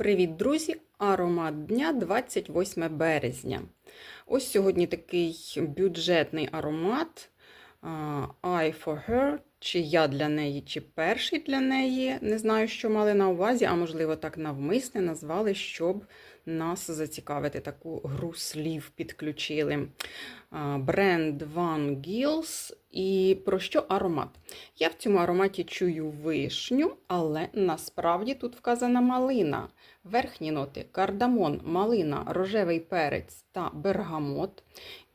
Привіт, друзі! Аромат дня 28 березня. Ось сьогодні такий бюджетний аромат I for her, чи я для неї, чи перший для неї. Не знаю, що мали на увазі, а можливо, так навмисне назвали, щоб нас зацікавити. Таку гру слів підключили. Бренд Van Gils. І про що аромат? Я в цьому ароматі чую вишню, але насправді тут вказана малина. Верхні ноти кардамон, малина, рожевий перець та бергамот.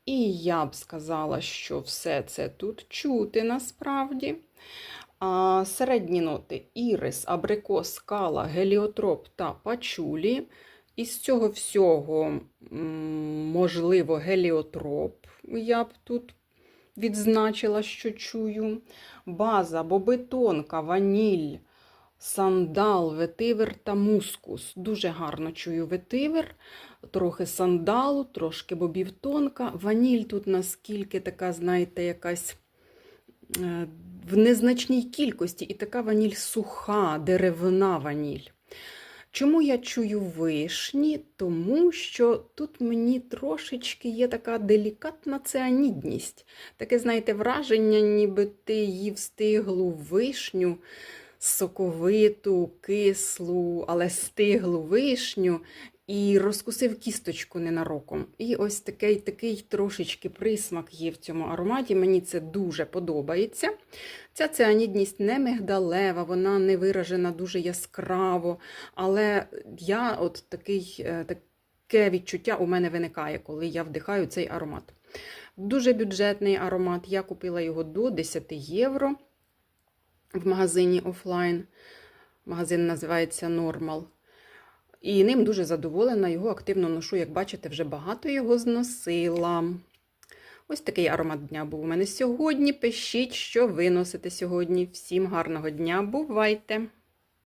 І я б сказала, що все це тут чути насправді. А середні ноти ірис, абрикос, кала, геліотроп та пачулі. Із цього всього, можливо, геліотроп я б тут відзначила, що чую. База, бобитонка, ваніль, сандал, ветивер та мускус. Дуже гарно чую ветивер, трохи сандалу, трошки бобівтонка. Ваніль тут наскільки така, знаєте, якась е, в незначній кількості, і така ваніль суха, деревна ваніль. Чому я чую вишні? Тому що тут мені трошечки є така делікатна цианідність. Таке, знаєте, враження, ніби ти їв стиглу вишню, соковиту, кислу, але стиглу вишню. І розкусив кісточку ненароком. І ось такий такий трошечки присмак є в цьому ароматі. Мені це дуже подобається. Ця цианідність не мигдалева, вона не виражена дуже яскраво. Але я от такий, е, таке відчуття у мене виникає, коли я вдихаю цей аромат. Дуже бюджетний аромат. Я купила його до 10 євро в магазині офлайн. Магазин називається Normal. І ним дуже задоволена, його активно ношу, як бачите, вже багато його зносила. Ось такий аромат дня був у мене сьогодні. Пишіть, що ви носите сьогодні. Всім гарного дня, бувайте!